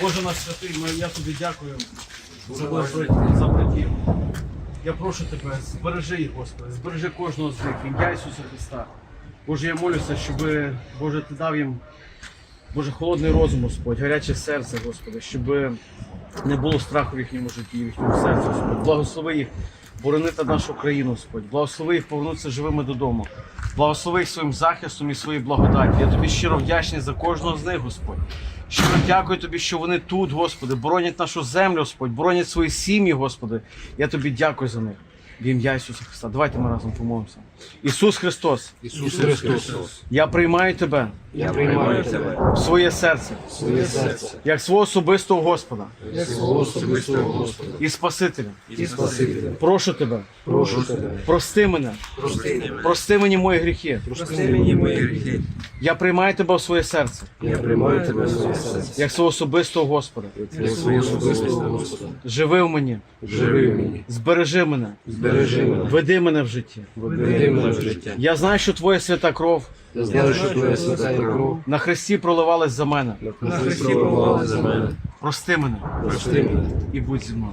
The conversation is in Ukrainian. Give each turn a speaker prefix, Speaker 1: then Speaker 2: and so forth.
Speaker 1: Боже наш святий, ми- я тобі дякую за, братів- за братів. Я прошу тебе, збережи їх, Господи, збережи кожного з них, ім'я Ісуса Христа. Боже, я молюся, щоб Боже, ти дав їм Боже, холодний розум, Господь, гаряче серце, Господи, щоб не було страху в їхньому житті, в їхньому серці, Господь. Благослови їх боронити нашу країну, Господь. Благослови їх повернутися живими додому. Благослови їх своїм захистом і своєю благодаті. Я тобі щиро вдячний за кожного з них, Господь. Щиро дякую тобі, що вони тут, Господи, боронять нашу землю, Господь, боронять свої сім'ї, Господи. Я тобі дякую за них. В ім'я Ісуса Христа. Давайте ми разом помолимося. Ісус Христос,
Speaker 2: Ісус Христос,
Speaker 1: я приймаю тебе
Speaker 2: я приймаю тебе
Speaker 1: в своє серце,
Speaker 2: своє серце,
Speaker 1: як свого особистого Господа
Speaker 2: як свого особистого Господа
Speaker 1: і Спасителя.
Speaker 2: і Спасителя.
Speaker 1: Прошу тебе,
Speaker 2: Прошу тебе,
Speaker 1: прости мене,
Speaker 2: прости мене,
Speaker 1: прости мені мої гріхи.
Speaker 2: прости мені мої гріхи.
Speaker 1: Я приймаю тебе в своє серце,
Speaker 2: Я приймаю тебе в своє серце,
Speaker 1: як свого особистого Господа.
Speaker 2: як свого особистого Господа.
Speaker 1: Живи в мені,
Speaker 2: Живи в мені,
Speaker 1: збережи мене,
Speaker 2: збережи мене,
Speaker 1: веди мене в житті.
Speaker 2: веди мене в життя.
Speaker 1: Я знаю, що твоя свята кров
Speaker 2: Я знаю, що твоя свята кров
Speaker 1: на хресті проливалась за мене.
Speaker 2: на хресті проливалась за мене.
Speaker 1: Прости мене
Speaker 2: Прости мене
Speaker 1: і будь зі мною.